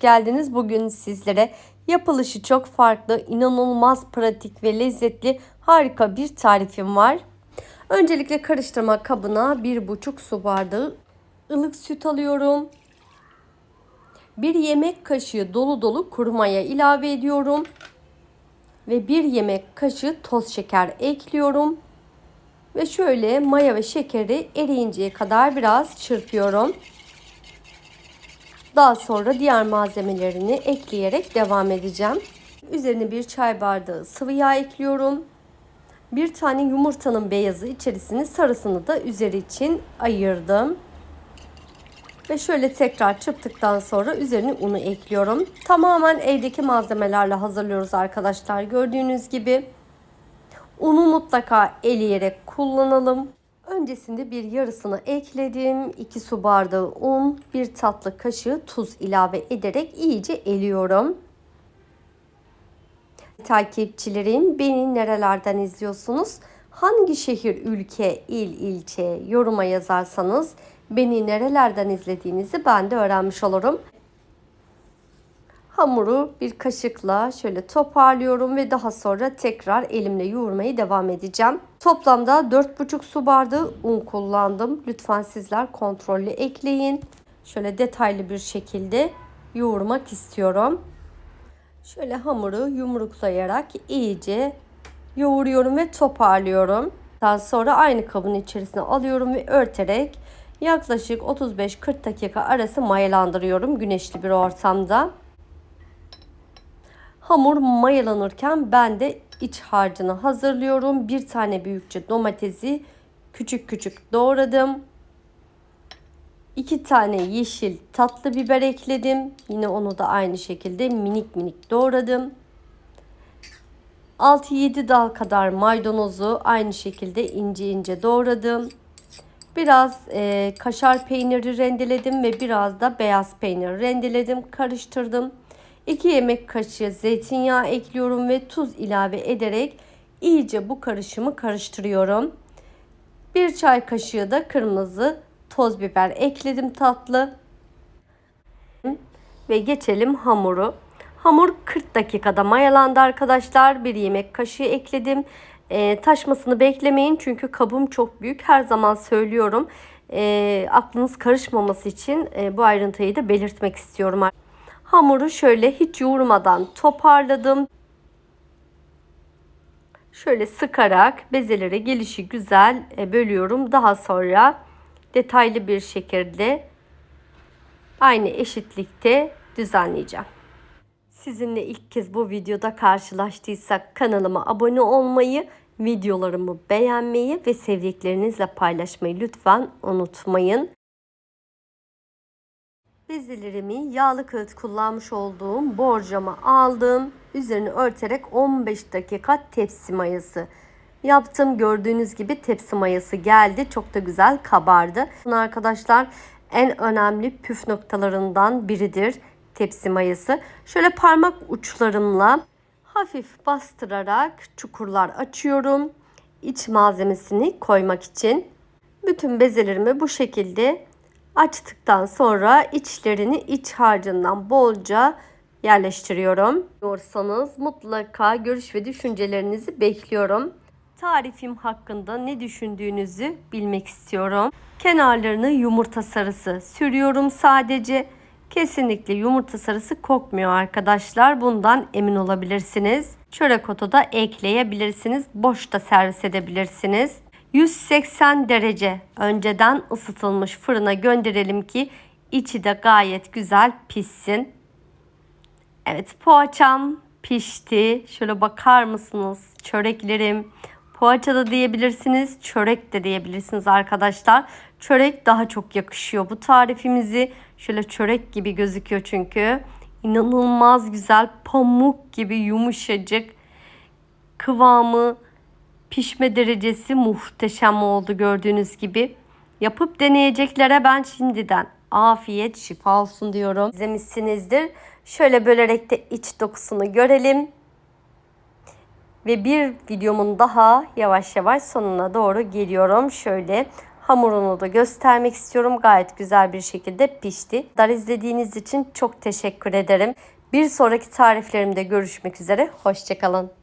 geldiniz. Bugün sizlere yapılışı çok farklı, inanılmaz pratik ve lezzetli harika bir tarifim var. Öncelikle karıştırma kabına 1,5 su bardağı ılık süt alıyorum. Bir yemek kaşığı dolu dolu kuru maya ilave ediyorum. Ve bir yemek kaşığı toz şeker ekliyorum. Ve şöyle maya ve şekeri eriyinceye kadar biraz çırpıyorum. Daha sonra diğer malzemelerini ekleyerek devam edeceğim. Üzerine bir çay bardağı sıvı yağ ekliyorum. Bir tane yumurtanın beyazı içerisini sarısını da üzeri için ayırdım. Ve şöyle tekrar çırptıktan sonra üzerine unu ekliyorum. Tamamen evdeki malzemelerle hazırlıyoruz arkadaşlar. Gördüğünüz gibi unu mutlaka eleyerek kullanalım. Öncesinde bir yarısını ekledim. 2 su bardağı un, 1 tatlı kaşığı tuz ilave ederek iyice eliyorum. Takipçilerim beni nerelerden izliyorsunuz? Hangi şehir, ülke, il, ilçe yoruma yazarsanız beni nerelerden izlediğinizi ben de öğrenmiş olurum. Hamuru bir kaşıkla şöyle toparlıyorum ve daha sonra tekrar elimle yoğurmaya devam edeceğim. Toplamda 4,5 su bardağı un kullandım. Lütfen sizler kontrollü ekleyin. Şöyle detaylı bir şekilde yoğurmak istiyorum. Şöyle hamuru yumruklayarak iyice yoğuruyorum ve toparlıyorum. Daha sonra aynı kabın içerisine alıyorum ve örterek yaklaşık 35-40 dakika arası mayalandırıyorum güneşli bir ortamda. Hamur mayalanırken ben de iç harcını hazırlıyorum. Bir tane büyükçe domatesi küçük küçük doğradım. İki tane yeşil tatlı biber ekledim. Yine onu da aynı şekilde minik minik doğradım. 6-7 dal kadar maydanozu aynı şekilde ince ince doğradım. Biraz e, kaşar peyniri rendeledim ve biraz da beyaz peynir rendeledim, karıştırdım. 2 yemek kaşığı zeytinyağı ekliyorum ve tuz ilave ederek iyice bu karışımı karıştırıyorum. 1 çay kaşığı da kırmızı toz biber ekledim tatlı. Ve geçelim hamuru. Hamur 40 dakikada mayalandı arkadaşlar. 1 yemek kaşığı ekledim. E, taşmasını beklemeyin çünkü kabım çok büyük. Her zaman söylüyorum. E, aklınız karışmaması için e, bu ayrıntıyı da belirtmek istiyorum. Hamuru şöyle hiç yoğurmadan toparladım. Şöyle sıkarak bezeleri gelişi güzel e, bölüyorum. Daha sonra detaylı bir şekilde aynı eşitlikte düzenleyeceğim. Sizinle ilk kez bu videoda karşılaştıysak kanalıma abone olmayı, videolarımı beğenmeyi ve sevdiklerinizle paylaşmayı lütfen unutmayın. Bezelerimi yağlı kağıt kullanmış olduğum borcama aldım. Üzerini örterek 15 dakika tepsi mayası yaptım. Gördüğünüz gibi tepsi mayası geldi. Çok da güzel kabardı. Arkadaşlar en önemli püf noktalarından biridir tepsi mayası. Şöyle parmak uçlarımla hafif bastırarak çukurlar açıyorum. İç malzemesini koymak için. Bütün bezelerimi bu şekilde açtıktan sonra içlerini iç harcından bolca yerleştiriyorum. Diyorsanız mutlaka görüş ve düşüncelerinizi bekliyorum. Tarifim hakkında ne düşündüğünüzü bilmek istiyorum. Kenarlarını yumurta sarısı sürüyorum sadece. Kesinlikle yumurta sarısı kokmuyor arkadaşlar. Bundan emin olabilirsiniz. Çörek otu da ekleyebilirsiniz. Boş da servis edebilirsiniz. 180 derece önceden ısıtılmış fırına gönderelim ki içi de gayet güzel pişsin. Evet poğaçam pişti. Şöyle bakar mısınız? Çöreklerim. Poğaça da diyebilirsiniz. Çörek de diyebilirsiniz arkadaşlar. Çörek daha çok yakışıyor bu tarifimizi. Şöyle çörek gibi gözüküyor çünkü. İnanılmaz güzel pamuk gibi yumuşacık. Kıvamı pişme derecesi muhteşem oldu gördüğünüz gibi. Yapıp deneyeceklere ben şimdiden afiyet şifa olsun diyorum. İzlemişsinizdir. Şöyle bölerek de iç dokusunu görelim. Ve bir videomun daha yavaş yavaş sonuna doğru geliyorum. Şöyle Hamurunu da göstermek istiyorum. Gayet güzel bir şekilde pişti. Dar izlediğiniz için çok teşekkür ederim. Bir sonraki tariflerimde görüşmek üzere. Hoşçakalın.